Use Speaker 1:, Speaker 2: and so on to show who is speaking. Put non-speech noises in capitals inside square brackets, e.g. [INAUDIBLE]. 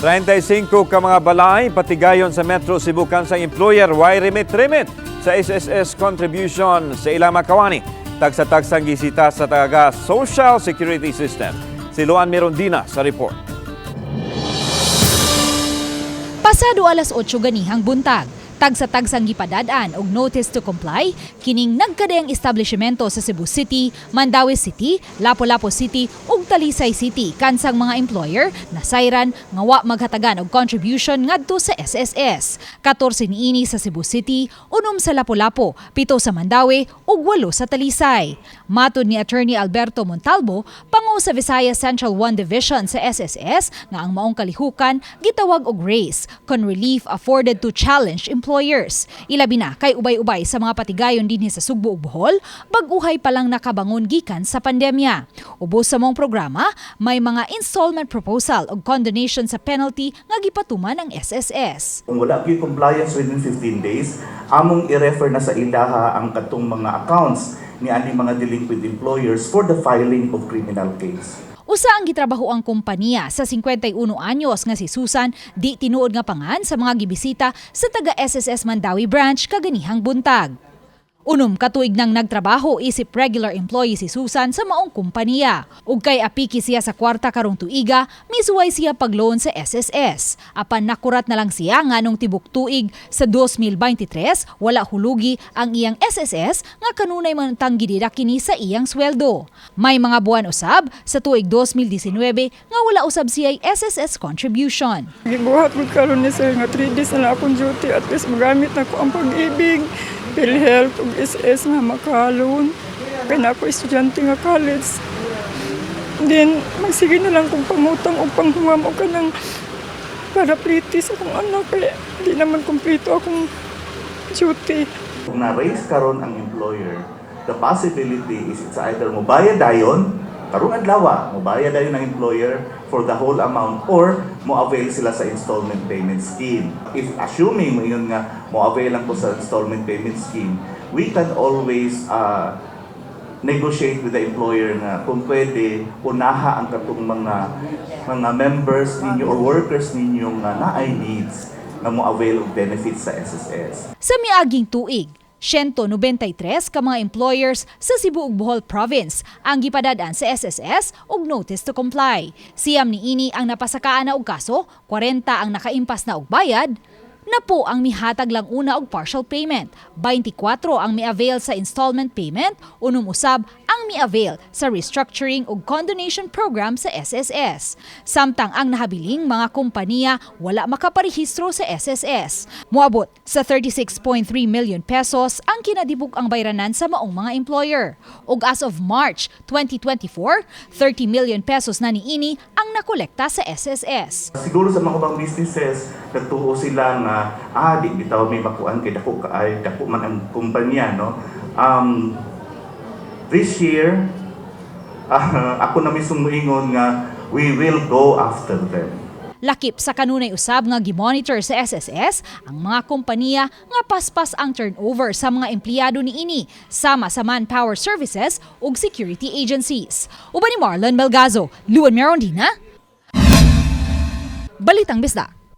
Speaker 1: 35 ka mga balay patigayon sa Metro Cebu Kansang employer why remit-remit sa SSS contribution sa ilang makawani. Tagsa-tagsang gisita sa taga Social Security System. Si Luan Mirondina sa report.
Speaker 2: Pasado alas 8 ganihang buntag, tagsa-tagsang gipadadaan og notice to comply kining nagkadayang establishmento sa Cebu City, Mandawi City, Lapu-Lapu City ug Talisay City kansang mga employer na sayran nga wa maghatagan og contribution ngadto sa SSS. 14 niini sa Cebu City, unom sa Lapu-Lapu, pito sa Mandawi ug walo sa Talisay. Matod ni Attorney Alberto Montalvo, pangu sa Visayas Central 1 Division sa SSS nga ang maong kalihukan gitawag og race kon relief afforded to challenged employers. Ilabi na kay ubay-ubay sa mga patigayon dinhi sa Sugbo ug Bohol, bag-uhay pa lang nakabangon gikan sa pandemya. Ubos sa mong programa, may mga installment proposal og condonation sa penalty nga gipatuman ang SSS.
Speaker 3: Kung wala gyud compliance within 15 days, among i-refer na sa ilaha ang katong mga accounts ni ani mga delinquent employers for the filing of criminal case.
Speaker 2: Usa ang gitrabaho ang kompanya sa 51 anyos nga si Susan di tinuod nga pangan sa mga gibisita sa taga SSS Mandawi branch kaganihang buntag. Unom katuig nang nagtrabaho isip regular employee si Susan sa maong kompanya. Ug kay apiki siya sa kwarta karong tuiga, misuway siya pag-loan sa SSS. Apan nakurat na lang siya nga nung tibok tuig sa 2023, wala hulugi ang iyang SSS nga kanunay man tanggidida kini sa iyang sweldo. May mga buwan usab sa tuig 2019 nga wala usab siya SSS contribution.
Speaker 4: Gibuhat ko karon ni sir nga 3 days na akong duty at least magamit na ko ang pag-ibig, PhilHealth ug SS nga makalon. Kaya ako estudyante nga college. Then, magsige na lang kung pangutang o panghuwam o ka ng paraplitis akong anak kaya di naman kumpleto akong duty.
Speaker 3: Kung na-raise karon ang employer, the possibility is it's either mobayad dayon, karong adlaw, mobayad dayon ang employer for the whole amount or mo-avail sila sa installment payment scheme. If assuming mo yun nga mo-avail lang po sa installment payment scheme, we can always uh, negotiate with the employer nga kung pwede unaha ang katong mga mga members ninyo or workers ninyo nga naay needs nga mo avail of benefits sa SSS.
Speaker 2: Sa miaging tuig, 193 ka mga employers sa Cebu ug Bohol Province ang gipadadaan sa SSS og notice to comply. Siyam ni ini ang napasakaan na og kaso, 40 ang nakaimpas na og bayad, na po ang mihatag lang una og partial payment, 24 ang mi-avail sa installment payment, unom usab ang mi-avail sa restructuring ug condonation program sa SSS. Samtang ang nahabiling mga kompanya wala makaparehistro sa SSS. Muabot sa 36.3 million pesos ang kinadibuk ang bayranan sa maong mga employer. Ug as of March 2024, 30 million pesos na niini ang nakolekta sa SSS.
Speaker 3: Siguro sa mga ibang businesses, nagtuo sila nga, ah, di bitaw may makuan kay dako kaay, dako man ang kumpanya, no? Um, this year, [LAUGHS] ah, ako na mismo moingon nga, we will go after them.
Speaker 2: Lakip sa kanunay usab nga gimonitor sa SSS ang mga kompanya nga paspas ang turnover sa mga empleyado niini sama sa manpower services ug security agencies. Uban ni Marlon Melgazo, Luan Merondina. Balitang Bisda.